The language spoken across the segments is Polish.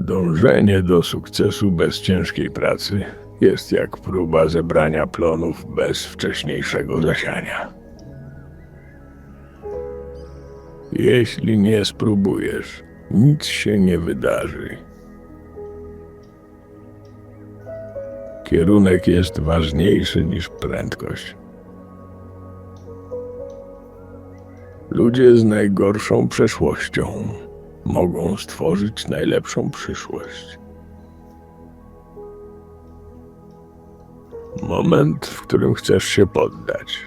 Dążenie do sukcesu bez ciężkiej pracy jest jak próba zebrania plonów bez wcześniejszego zasiania. Jeśli nie spróbujesz, nic się nie wydarzy. Kierunek jest ważniejszy niż prędkość. Ludzie z najgorszą przeszłością mogą stworzyć najlepszą przyszłość. Moment, w którym chcesz się poddać,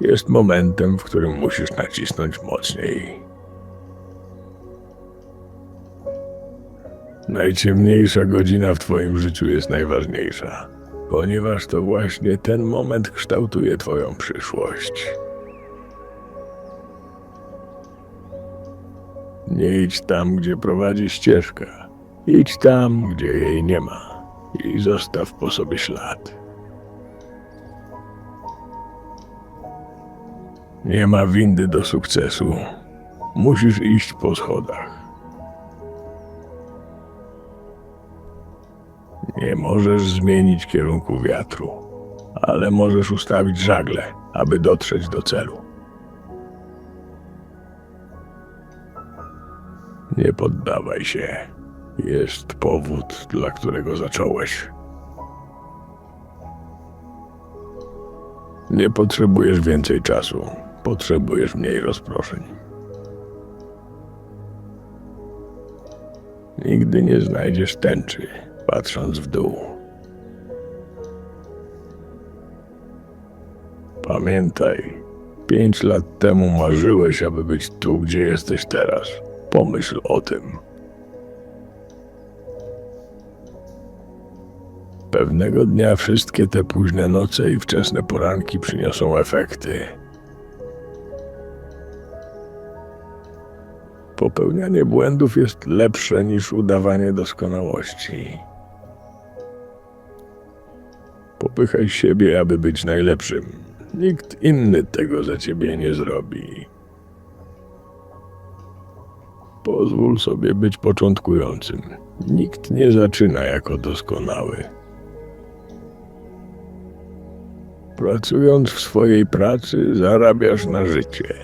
jest momentem, w którym musisz nacisnąć mocniej. Najciemniejsza godzina w Twoim życiu jest najważniejsza, ponieważ to właśnie ten moment kształtuje Twoją przyszłość. Nie idź tam, gdzie prowadzi ścieżka. Idź tam, gdzie jej nie ma. I zostaw po sobie ślad. Nie ma windy do sukcesu. Musisz iść po schodach. Nie możesz zmienić kierunku wiatru, ale możesz ustawić żagle, aby dotrzeć do celu. Poddawaj się. Jest powód, dla którego zacząłeś. Nie potrzebujesz więcej czasu. Potrzebujesz mniej rozproszeń. Nigdy nie znajdziesz tęczy, patrząc w dół. Pamiętaj, pięć lat temu marzyłeś, aby być tu, gdzie jesteś teraz. Pomyśl o tym. Pewnego dnia wszystkie te późne noce i wczesne poranki przyniosą efekty. Popełnianie błędów jest lepsze niż udawanie doskonałości. Popychaj siebie, aby być najlepszym. Nikt inny tego za ciebie nie zrobi. Pozwól sobie być początkującym. Nikt nie zaczyna jako doskonały. Pracując w swojej pracy, zarabiasz na życie.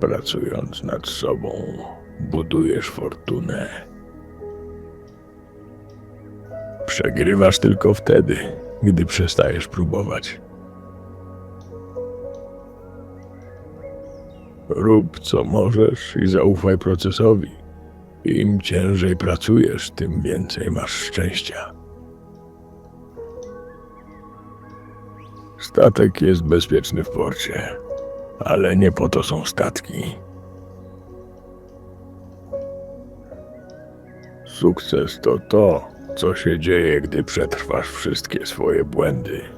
Pracując nad sobą, budujesz fortunę. Przegrywasz tylko wtedy, gdy przestajesz próbować. Rób co możesz i zaufaj procesowi. Im ciężej pracujesz, tym więcej masz szczęścia. Statek jest bezpieczny w porcie, ale nie po to są statki. Sukces to to, co się dzieje, gdy przetrwasz wszystkie swoje błędy.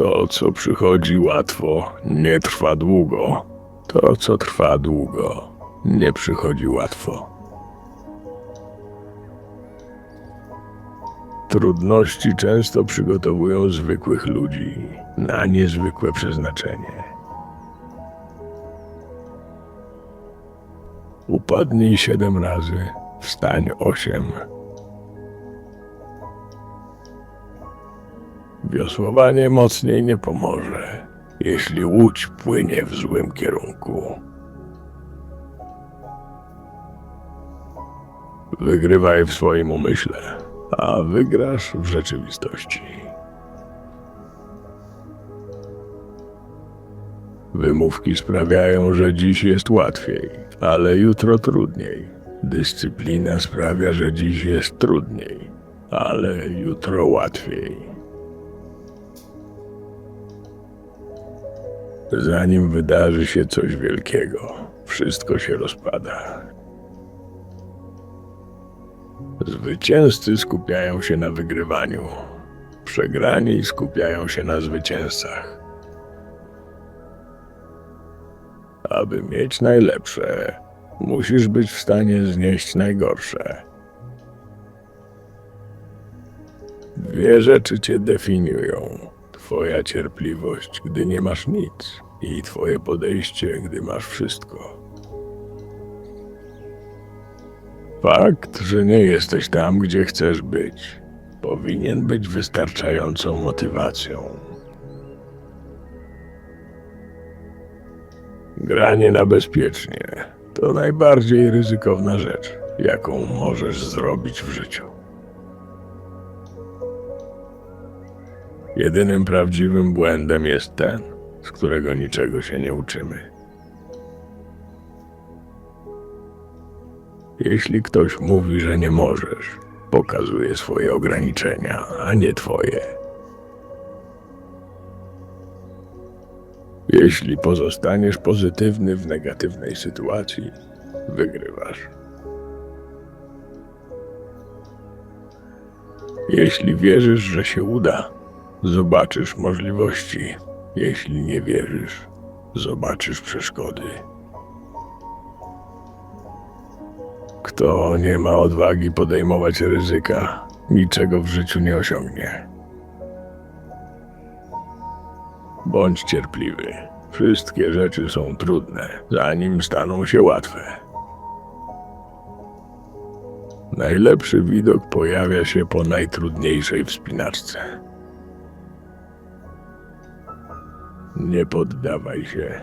To, co przychodzi łatwo, nie trwa długo. To, co trwa długo, nie przychodzi łatwo. Trudności często przygotowują zwykłych ludzi na niezwykłe przeznaczenie. Upadnij siedem razy, wstań osiem. Wiosłowanie mocniej nie pomoże, jeśli łódź płynie w złym kierunku. Wygrywaj w swoim umyśle, a wygrasz w rzeczywistości. Wymówki sprawiają, że dziś jest łatwiej, ale jutro trudniej. Dyscyplina sprawia, że dziś jest trudniej, ale jutro łatwiej. Zanim wydarzy się coś wielkiego, wszystko się rozpada. Zwycięzcy skupiają się na wygrywaniu, przegrani skupiają się na zwycięzcach. Aby mieć najlepsze, musisz być w stanie znieść najgorsze. Dwie rzeczy cię definiują: Twoja cierpliwość, gdy nie masz nic, i Twoje podejście, gdy masz wszystko. Fakt, że nie jesteś tam, gdzie chcesz być, powinien być wystarczającą motywacją. Granie na bezpiecznie to najbardziej ryzykowna rzecz, jaką możesz zrobić w życiu. Jedynym prawdziwym błędem jest ten, z którego niczego się nie uczymy. Jeśli ktoś mówi, że nie możesz, pokazuje swoje ograniczenia, a nie twoje. Jeśli pozostaniesz pozytywny w negatywnej sytuacji, wygrywasz. Jeśli wierzysz, że się uda, zobaczysz możliwości. Jeśli nie wierzysz, zobaczysz przeszkody. Kto nie ma odwagi podejmować ryzyka, niczego w życiu nie osiągnie. Bądź cierpliwy. Wszystkie rzeczy są trudne, zanim staną się łatwe. Najlepszy widok pojawia się po najtrudniejszej wspinaczce. Nie poddawaj się.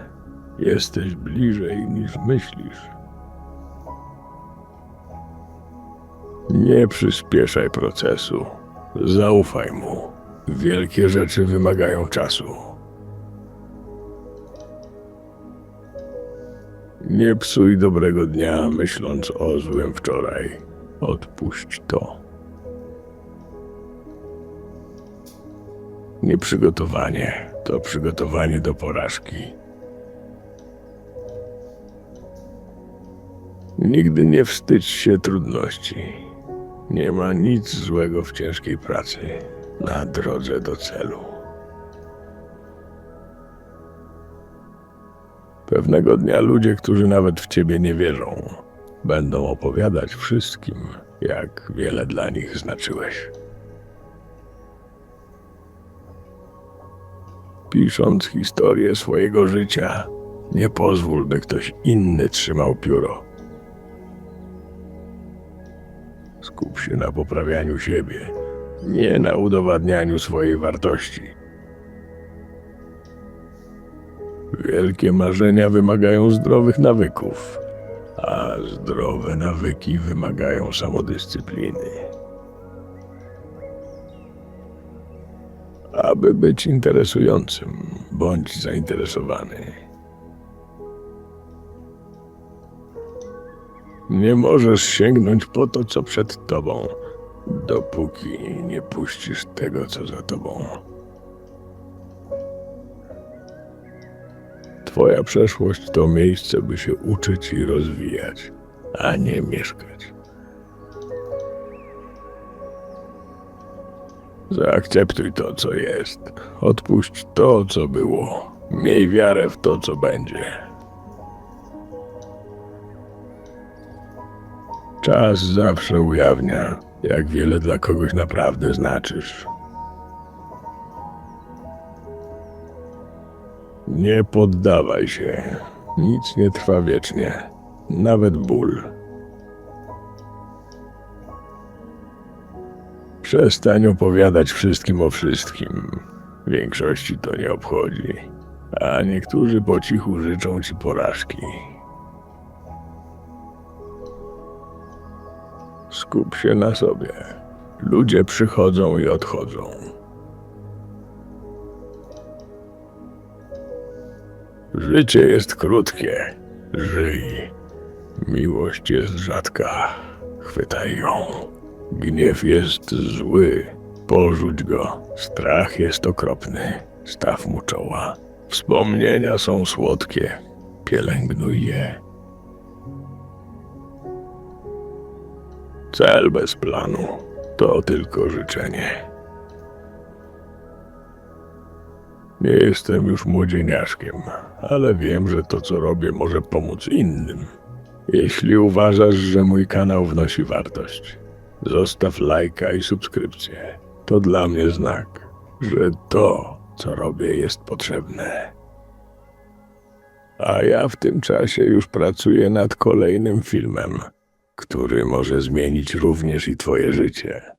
Jesteś bliżej niż myślisz. Nie przyspieszaj procesu. Zaufaj mu. Wielkie rzeczy wymagają czasu. Nie psuj dobrego dnia, myśląc o złym wczoraj. Odpuść to. Nieprzygotowanie to przygotowanie do porażki. Nigdy nie wstydź się trudności. Nie ma nic złego w ciężkiej pracy na drodze do celu. Pewnego dnia ludzie, którzy nawet w ciebie nie wierzą, będą opowiadać wszystkim, jak wiele dla nich znaczyłeś. Pisząc historię swojego życia, nie pozwól, by ktoś inny trzymał pióro. Skup się na poprawianiu siebie, nie na udowadnianiu swojej wartości. Wielkie marzenia wymagają zdrowych nawyków, a zdrowe nawyki wymagają samodyscypliny. Aby być interesującym, bądź zainteresowany. Nie możesz sięgnąć po to, co przed tobą, dopóki nie puścisz tego, co za tobą. Twoja przeszłość to miejsce, by się uczyć i rozwijać, a nie mieszkać. Zaakceptuj to, co jest. Odpuść to, co było. Miej wiarę w to, co będzie. Czas zawsze ujawnia, jak wiele dla kogoś naprawdę znaczysz. Nie poddawaj się. Nic nie trwa wiecznie. Nawet ból. Przestań opowiadać wszystkim o wszystkim. Większości to nie obchodzi. A niektórzy po cichu życzą ci porażki. Skup się na sobie. Ludzie przychodzą i odchodzą. Życie jest krótkie. Żyj. Miłość jest rzadka. Chwytaj ją. Gniew jest zły. Porzuć go. Strach jest okropny. Staw mu czoła. Wspomnienia są słodkie. Pielęgnuj je. Cel bez planu to tylko życzenie. Nie jestem już młodzieniaszkiem, ale wiem, że to, co robię, może pomóc innym. Jeśli uważasz, że mój kanał wnosi wartość, zostaw lajka i subskrypcję. To dla mnie znak, że to, co robię, jest potrzebne. A ja w tym czasie już pracuję nad kolejnym filmem. który może zmienić również i twoje życie.